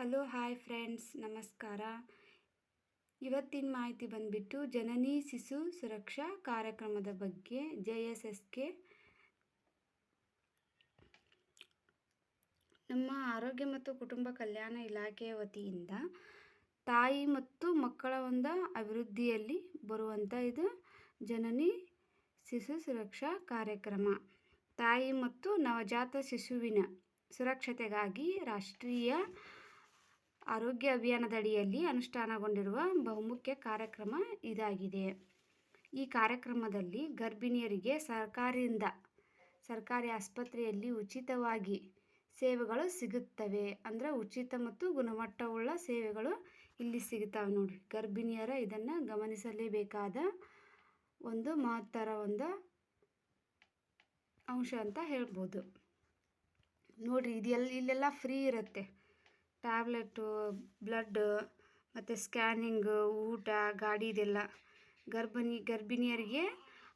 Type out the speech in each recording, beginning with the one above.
Hello, hi friends, ನಮಸ್ಕಾರ. ಇವತ್ತಿನ ಮಾಹಿತಿ ಬಂದುಬಿಟ್ಟು ಜನನಿ ಶಿಶು ಸುರಕ್ಷಾ ಕಾರ್ಯಕ್ರಮದ ಬಗ್ಗೆ. ಜೆ ಎಸ್ ಎಸ್ ಕೆ ನಮ್ಮ ಆರೋಗ್ಯ ಮತ್ತು ಕುಟುಂಬ ಕಲ್ಯಾಣ ಇಲಾಖೆಯ ವತಿಯಿಂದ ತಾಯಿ ಮತ್ತು ಮಕ್ಕಳ ಒಂದು ಅಭಿವೃದ್ಧಿಯಲ್ಲಿ ಬರುವಂಥ ಇದು ಜನನಿ ಶಿಶು ಸುರಕ್ಷಾ ಕಾರ್ಯಕ್ರಮ. ತಾಯಿ ಮತ್ತು ನವಜಾತ ಶಿಶುವಿನ ಸುರಕ್ಷತೆಗಾಗಿ ರಾಷ್ಟ್ರೀಯ ಆರೋಗ್ಯ ಅಭಿಯಾನದಡಿಯಲ್ಲಿ ಅನುಷ್ಠಾನಗೊಂಡಿರುವ ಬಹುಮುಖ್ಯ ಕಾರ್ಯಕ್ರಮ ಇದಾಗಿದೆ. ಈ ಕಾರ್ಯಕ್ರಮದಲ್ಲಿ ಗರ್ಭಿಣಿಯರಿಗೆ ಸರ್ಕಾರದಿಂದ, ಸರ್ಕಾರಿ ಆಸ್ಪತ್ರೆಯಲ್ಲಿ ಉಚಿತವಾಗಿ ಸೇವೆಗಳು ಸಿಗುತ್ತವೆ. ಅಂದರೆ ಉಚಿತ ಮತ್ತು ಗುಣಮಟ್ಟವುಳ್ಳ ಸೇವೆಗಳು ಇಲ್ಲಿ ಸಿಗುತ್ತವೆ ನೋಡಿ. ಗರ್ಭಿಣಿಯರ ಇದನ್ನು ಗಮನಿಸಲೇಬೇಕಾದ ಒಂದು ಮಹತ್ತರ ಒಂದು ಅಂಶ ಅಂತ ಹೇಳ್ಬೋದು. ನೋಡಿರಿ ಇದೆಲ್ಲ ಇಲ್ಲೆಲ್ಲ ಫ್ರೀ ಇರುತ್ತೆ. ಟ್ಯಾಬ್ಲೆಟ್ಟು ಬ್ಲಡ್ ಮತ್ತು ಸ್ಕ್ಯಾನಿಂಗು, ಊಟ, ಗಾಡಿ ಇದೆಲ್ಲ. ಗರ್ಭಿಣಿ, ಗರ್ಭಿಣಿಯರಿಗೆ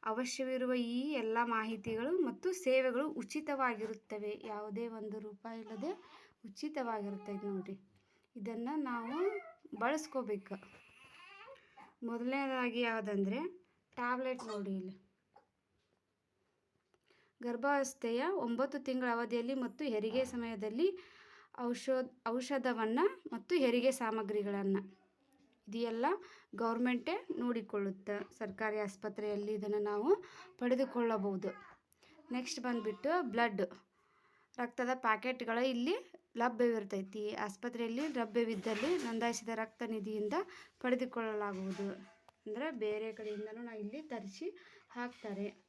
ಅವಶ್ಯವಿರುವ ಈ ಎಲ್ಲ ಮಾಹಿತಿಗಳು ಮತ್ತು ಸೇವೆಗಳು ಉಚಿತವಾಗಿರುತ್ತವೆ. ಯಾವುದೇ ಒಂದು ರೂಪಾಯಿ ಇಲ್ಲದೆ ಉಚಿತವಾಗಿರುತ್ತೆ ನೋಡಿರಿ. ಇದನ್ನು ನಾವು ಬಳಸ್ಕೋಬೇಕು. ಮೊದಲನೇದಾಗಿ ಯಾವುದಂದರೆ ಟ್ಯಾಬ್ಲೆಟ್ ನೋಡಿ ಇಲ್ಲಿ. ಗರ್ಭಾವಸ್ಥೆಯ ಒಂಬತ್ತು ತಿಂಗಳ ಅವಧಿಯಲ್ಲಿ ಮತ್ತು ಹೆರಿಗೆ ಸಮಯದಲ್ಲಿ ಔಷಧ ಔಷಧವನ್ನು ಮತ್ತು ಹೆರಿಗೆ ಸಾಮಗ್ರಿಗಳನ್ನು. ಇದೆಲ್ಲ ಗೌರ್ಮೆಂಟೇ ನೋಡಿಕೊಳ್ಳುತ್ತೆ. ಸರ್ಕಾರಿ ಆಸ್ಪತ್ರೆಯಲ್ಲಿ ಇದನ್ನು ನಾವು ಪಡೆದುಕೊಳ್ಳಬಹುದು. ನೆಕ್ಸ್ಟ್ ಬಂದುಬಿಟ್ಟು ಬ್ಲಡ್. ರಕ್ತದ ಪ್ಯಾಕೆಟ್ಗಳು ಇಲ್ಲಿ ಲಭ್ಯವಿರ್ತೈತಿ. ಆಸ್ಪತ್ರೆಯಲ್ಲಿ ಲಭ್ಯವಿದ್ದಲ್ಲಿ ನೋಂದಾಯಿಸಿದ ರಕ್ತ ನಿಧಿಯಿಂದ ಪಡೆದುಕೊಳ್ಳಲಾಗುವುದು. ಅಂದರೆ ಬೇರೆ ಕಡೆಯಿಂದಲೂ ನಾವು ಇಲ್ಲಿ ತರಿಸಿ ಹಾಕ್ತಾರೆ.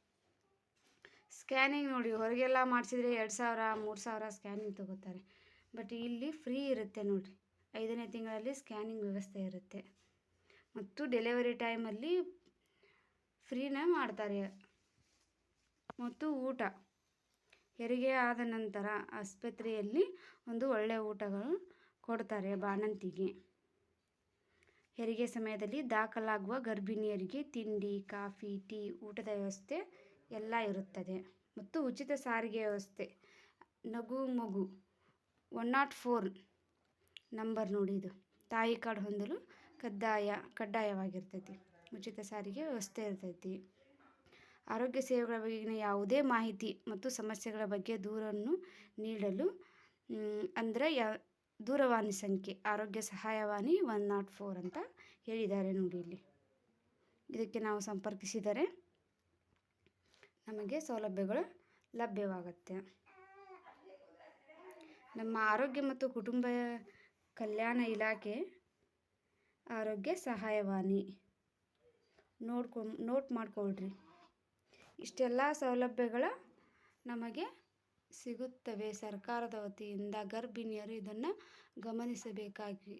ಸ್ಕ್ಯಾನಿಂಗ್ ನೋಡಿ, ಹೊರಗೆಲ್ಲ ಮಾಡಿಸಿದ್ರೆ ಎರಡು ಸಾವಿರ, ಮೂರು ಸಾವಿರ ಸ್ಕ್ಯಾನಿಂಗ್ ತೊಗೋತಾರೆ. ಬಟ್ ಇಲ್ಲಿ ಫ್ರೀ ಇರುತ್ತೆ ನೋಡಿರಿ. ಐದನೇ ತಿಂಗಳಲ್ಲಿ ಸ್ಕ್ಯಾನಿಂಗ್ ವ್ಯವಸ್ಥೆ ಇರುತ್ತೆ. ಮತ್ತು ಡೆಲಿವರಿ ಟೈಮಲ್ಲಿ ಫ್ರೀನೇ ಮಾಡ್ತಾರೆ. ಮತ್ತು ಊಟ. ಹೆರಿಗೆ ಆದ ನಂತರ ಆಸ್ಪತ್ರೆಯಲ್ಲಿ ಒಂದು ಒಳ್ಳೆಯ ಊಟಗಳು ಕೊಡ್ತಾರೆ ಬಾಣಂತಿಗೆ. ಹೆರಿಗೆ ಸಮಯದಲ್ಲಿ ದಾಖಲಾಗುವ ಗರ್ಭಿಣಿಯರಿಗೆ ತಿಂಡಿ, ಕಾಫಿ, ಟೀ, ಊಟದ ವ್ಯವಸ್ಥೆ ಎಲ್ಲ ಇರುತ್ತದೆ. ಮತ್ತು ಉಚಿತ ಸಾರಿಗೆ ವ್ಯವಸ್ಥೆ. ನಗು ಮಗು. ಒನ್ ನಾಟ್ ಫೋರ್ ನಂಬರ್ ನೋಡಿ ಇದು. ತಾಯಿ ಕಾರ್ಡ್ ಹೊಂದಲು ಕಡ್ಡಾಯ, ಕಡ್ಡಾಯವಾಗಿರ್ತೈತಿ. ಉಚಿತ ಸಾರಿಗೆ ವ್ಯವಸ್ಥೆ ಇರ್ತೈತಿ. ಆರೋಗ್ಯ ಸೇವೆಗಳ ಬಗೆಗಿನ ಯಾವುದೇ ಮಾಹಿತಿ ಮತ್ತು ಸಮಸ್ಯೆಗಳ ಬಗ್ಗೆ ದೂರನ್ನು ನೀಡಲು ಅಂದರೆ ಯಾ, ದೂರವಾಣಿ ಸಂಖ್ಯೆ ಆರೋಗ್ಯ ಸಹಾಯವಾಣಿ ಒನ್ ನಾಟ್ ಫೋರ್ ಅಂತ ಹೇಳಿದ್ದಾರೆ ನೋಡಿ ಇಲ್ಲಿ. ಇದಕ್ಕೆ ನಾವು ಸಂಪರ್ಕಿಸಿದರೆ ನಮಗೆ ಸೌಲಭ್ಯಗಳು ಲಭ್ಯವಾಗುತ್ತೆ. ನಮ್ಮ ಆರೋಗ್ಯ ಮತ್ತು ಕುಟುಂಬ ಕಲ್ಯಾಣ ಇಲಾಖೆ ಆರೋಗ್ಯ ಸಹಾಯವಾಣಿ. ನೋಡ್ಕೊ, ನೋಟ್ ಮಾಡ್ಕೊಳ್ರಿ. ಇಷ್ಟೆಲ್ಲ ಸೌಲಭ್ಯಗಳು ನಮಗೆ ಸಿಗುತ್ತವೆ. ಸರ್ಕಾರದ ವತಿಯಿಂದ ಗರ್ಭಿಣಿಯರು ಇದನ್ನು ಗಮನಿಸಬೇಕಾಗಿ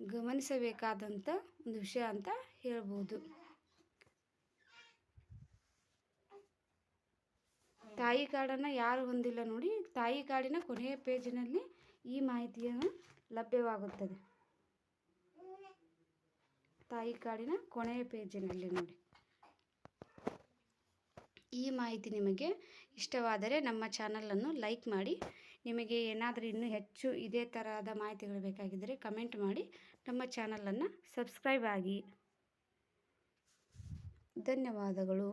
ಗಮನಿಸಬೇಕಾದಂಥ ಒಂದು ವಿಷಯ ಅಂತ ಹೇಳ್ಬೋದು. ತಾಯಿ ಕಾರ್ಡನ್ನು ಯಾರು ಹೊಂದಿಲ್ಲ ನೋಡಿ, ತಾಯಿ ಕಾರ್ಡಿನ ಕೊನೆಯ ಪೇಜಿನಲ್ಲಿ ಈ ಮಾಹಿತಿಯನ್ನು ಲಭ್ಯವಾಗುತ್ತದೆ. ತಾಯಿ ಕಾರ್ಡಿನ ಕೊನೆಯ ಪೇಜಿನಲ್ಲಿ ನೋಡಿ. ಈ ಮಾಹಿತಿ ನಿಮಗೆ ಇಷ್ಟವಾದರೆ ನಮ್ಮ ಚಾನಲನ್ನು ಲೈಕ್ ಮಾಡಿ. ನಿಮಗೆ ಏನಾದರೂ ಇನ್ನೂ ಹೆಚ್ಚು ಇದೇ ತರಹದ ಮಾಹಿತಿಗಳು ಬೇಕಾಗಿದ್ದರೆ ಕಮೆಂಟ್ ಮಾಡಿ. ನಮ್ಮ ಚಾನಲನ್ನು ಸಬ್ಸ್ಕ್ರೈಬ್ ಆಗಿ. ಧನ್ಯವಾದಗಳು.